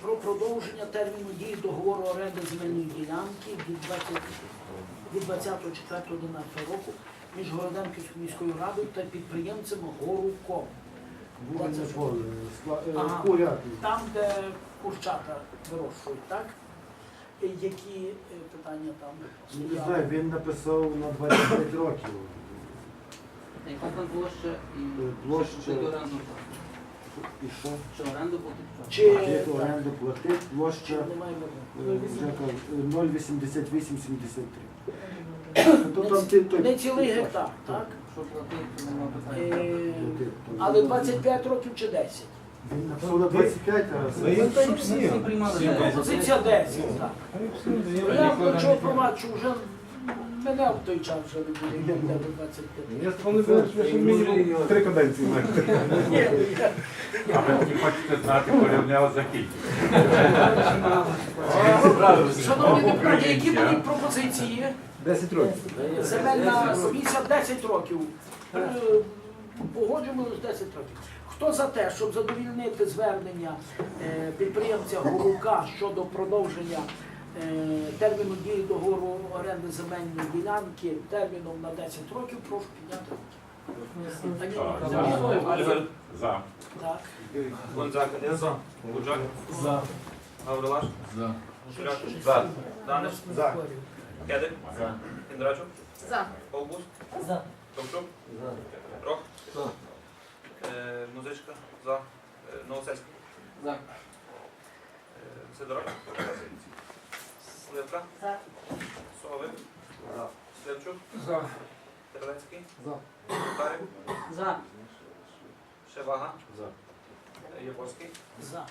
Про продовження терміну дії договору оренди земельної ділянки від 20 від року між Городенківською міською радою та підприємцем Горуком. Е, Ага. Там, де курчата вирощують, так? Які е, питання там Не знаю, він написав на 25 років. Яка там площа і Е, площа. платити оренду? І що? Чи оренду платити? Чи Як оренду платить, площа немає е, вибору? е, 0,8873. То там ти той- Не цілий гектар, так? Що платити, то нема питання. Е, Але 25 років чи 10? Він написав 25 раз. Ну, Всі приймали. Пропозиція 10, так. Ну, Я до чого проваджу, вже мене в той час вже не буде йде до 25. Я спомнив, що мінімум три каденції маю. Ні, я- А ви не хочете знати, коли в нього. Шановні депутати, які будуть пропозиції? 10 років. Земельна комісія 10 років. Е, Погоджуємо 10 років. Хто за те, щоб задовільнити звернення е, підприємця Горука щодо продовження терміну дії договору оренди земельної ділянки терміном на 10 років, прошу підняти. руки. А ні, Так, ні, за. За. Так. За. Гуджак, За. Гаврилаш, За. Шуляк, за. Даниш, За. Кедик, За. Індрачук, За. Колбус, За. Товчук, Рох, Е, Музичка, за. Е, Новосельський, За. Е, Сидорак, Сливка, За. Совик, Сливчук, За. Терлецький, За. Карик, За. Шевага, За. Яворський, За.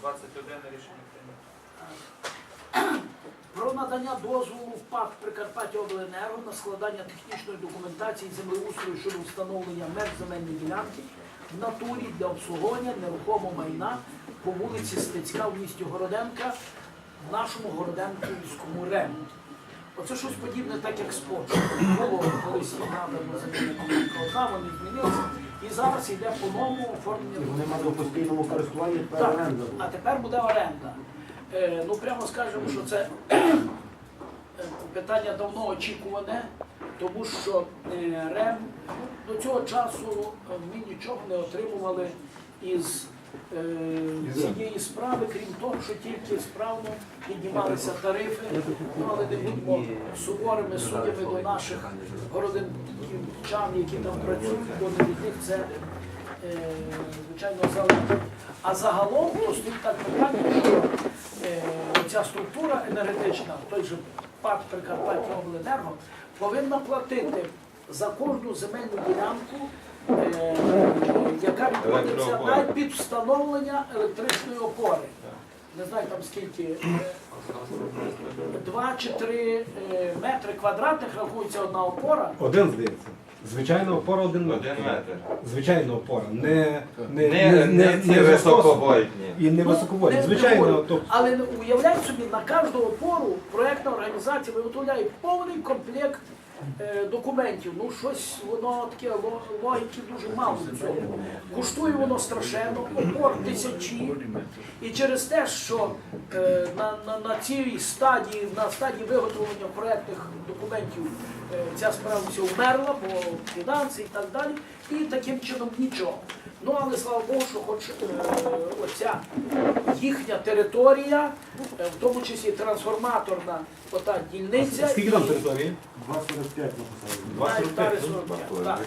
21 рішення прийнято. Про надання дозволу в ПАК Прикарпаття Обленерго на складання технічної документації землеустрою щодо встановлення меж земельної ділянки в натурі для обслуговування нерухомого майна по вулиці Стецька в місті Городенка в нашому Городенківському ремонті. Оце щось подібне, так як спорт. Було колись надано земельна ділянка вони змінилися. І зараз йде по-новому оформлення І Вони мають у постійному користуванні тепер так, оренда. а тепер буде оренда. Е, ну прямо скажемо, що це е, питання давно очікуване, тому що е, РЕМ до цього часу е, ми нічого не отримували із цієї справи, крім того, що тільки справно піднімалися тарифи, але не будемо суворими суддями до наших городенчан, які там працюють, бо не від них це е, звичайно залежить. А загалом то стоїть так питання, що е, ця структура енергетична, той же ПАК Прикарпаття Обленерго, повинна платити за кожну земельну ділянку, е, яка відводиться навіть під встановлення електричної опори. Не знаю там скільки, е, два чи три е, метри квадратних рахується одна опора. Один здається. Звичайна опора один метр. Один метр. Звичайна опора. Не, не, Не, не ці високовольтні. І не Ну, високовольтні. не Звичайно, то Але ну, уявляй собі, на кожну опору проєктна організація виготовляє повний комплект е, документів. Ну щось воно таке логіки дуже мало в цьому. Коштує воно страшенно, опор тисячі. І через те, що е, на, на, на цій стадії, на стадії виготовлення проєктних документів е, ця справа вся вмерла, бо фінанси і так далі, і таким чином нічого. Ну але слава Богу, що хоч е, оця їхня територія, е, в тому числі трансформаторна ота дільниця. скільки там і- території? 2,45 написали. Два гектари 45, так.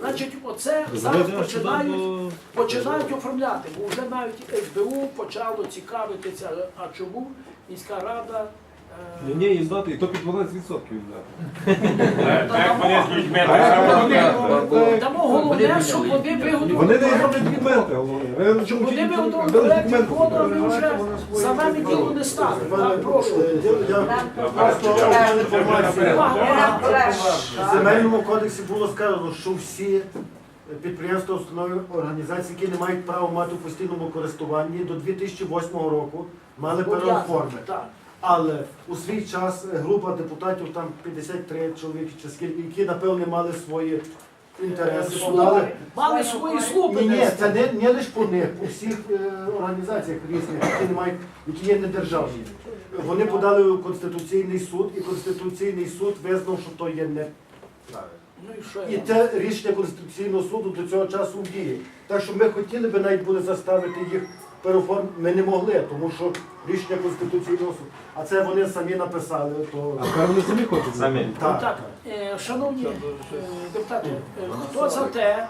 Значить, оце зараз починають, починають оформляти, бо вже навіть СБУ почало цікавитися, а чому міська рада. Ні, ні, їм дати, і то під 12% їм дати. Е, Так вони з людьми так само роблять. Дамо головне, щоб вони виготовили. Вони не роблять документи, головне. Ви чому вони тільки виготовили документи? відводу, а ми вже за нами діло не. Так, прошу. Е, інформацію. В земельному кодексі було сказано, що всі підприємства, установи, організації, які не мають права мати у постійному користуванні до 2008 року, мали переоформити. Так. Але у свій час е, група депутатів, там 53 чоловіки чи скільки, які напевне мали свої інтереси, подали. Мали свої слупи. Ні, ні, це не, не лише по них, у всіх е, організаціях різних, які не мають, які є недержавні. Вони подали у Конституційний суд, і Конституційний суд визнав, що то є не Ну і що і те рішення Конституційного суду до цього часу в дії. Так що ми хотіли би навіть були заставити їх переоформити. Ми не могли, тому що рішення Конституційного суду. А це вони самі написали. То... А вони самі хочуть. Самі. Ну, Так. Так, е, шановні е, депутати, е, хто за те,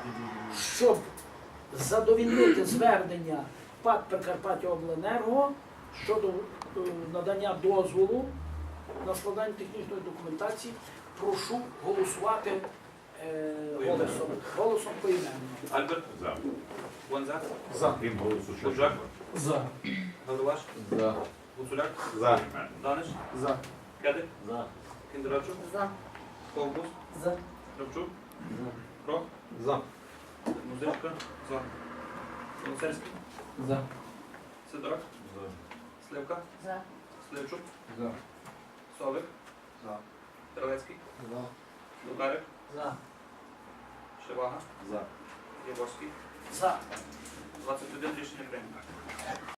щоб задовільнити звернення ПАК Прикарпаття Обленерго щодо е, надання дозволу на складання технічної документації, прошу голосувати е, голосом, голосом поіменно. Альберт, За. Гонза, За. Крім голосу, що Кужак, За. Галилаш, За. Гуцуляк, За. Даниш, За. Кедик, За. Кіндрачук, За. Ковбус, За. Кравчук, Крок, За. Музичка, За. Голосерський, За. Сидорак, Сливка, За. Сливчук, За. Совик, За. Трелецький, За. Лукарик, За. Шевага, За. Яворський. За. 21 рішення прийнято.